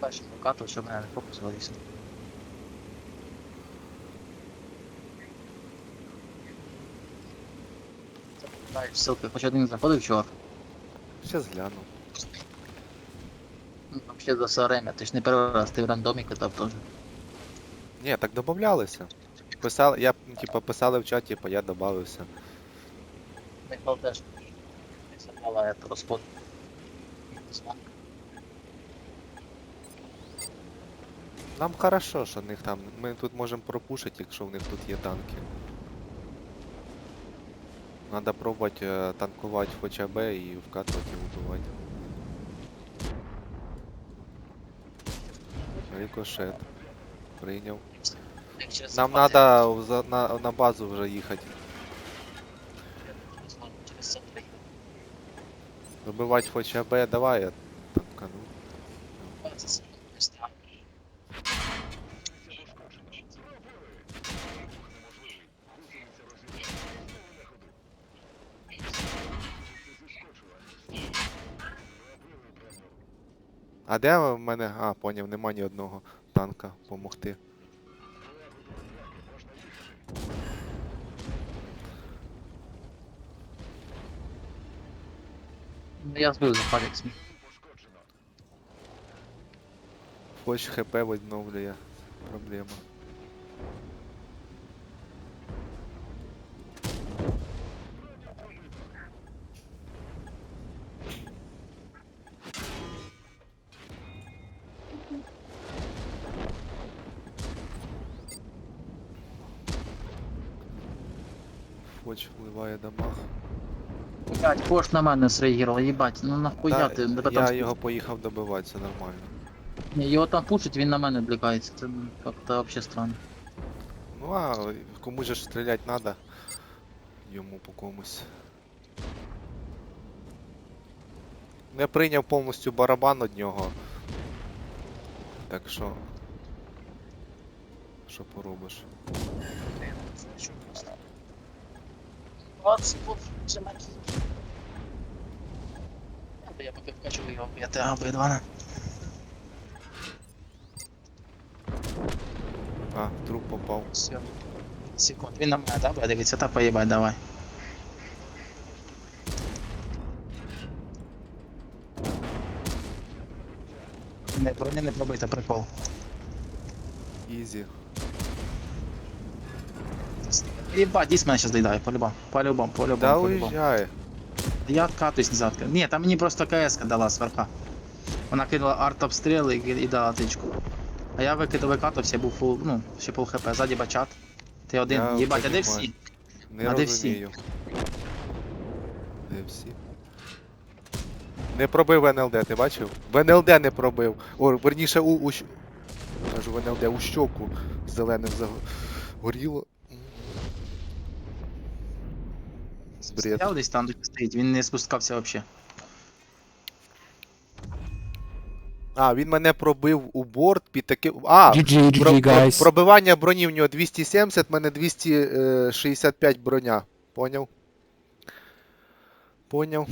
перший покату, щоб мене не фокус вирісив. Дай ссылки, хоч один заходив чувак. Щас гляну. Ну, там ще за все время, ти ж не перший раз, ти в рандомі катав теж. Ні, так домовлялися. Писали, я, ну, типа, писали в чаті, типа, я добавився. Михайло теж не забрала это розход. Нам хорошо, що в них там. Ми тут можемо пропушити, якщо в них тут є танки. Надо пробувати е, танкувати в ФЧБ і вкатувати і убивати. Рикошет. Прийняв. Нам надо на, на базу вже їхати. Добивати ФЧБ, давай я танкану. А де в мене. А, поняв, нема ні одного танка помогти. Ну, Я збив запалік сміх. Хоч ХП відновлює. Проблема. Хоч вливає дамаг. Блять, кош на мене среагував, їбать, ну нахуя ти, тебе я там його поїхав добивати, це нормально. Ні, його там пушить, він на мене блікається, це ну, як-то вообще странно. Ну а кому же ж стріляти надо? Йому по комусь. Я прийняв повністю барабан од нього. Так що. Що поробиш? 20 секунд, вже маленький. Я поки вкачу його б'яти, а Б2. А, труп попав. Все. Секунд, він на мене, буде дивіться, та поїбать, давай. Не, броні не пробуйте прикол. Ізі. Єбать, дійсно мене щас доїдає, по-любому, по-любому, по-любому, Да по-любому. Я откатываюсь назад. Ні, там мені просто КС дала сверха. Вона кинула артобстріли і, і дала тичку. А я викидав викатався, був фул, ну, ще пол хп, ззаді бачат. Ти один, Я їбать, а де всі? Не А де всі? Де всі? Не пробив НЛД, ти бачив? В НЛД не пробив. О, верніше у, у Кажу в НЛД у щоку зеленим загоріло. Бред. Я десь там де стоїть, він не спускався взагалі. А, він мене пробив у борт під таким. А! GG, Про, GG, про, guys. пробивання броні в нього 270, в мене 265 броня. Поняв? Поняв.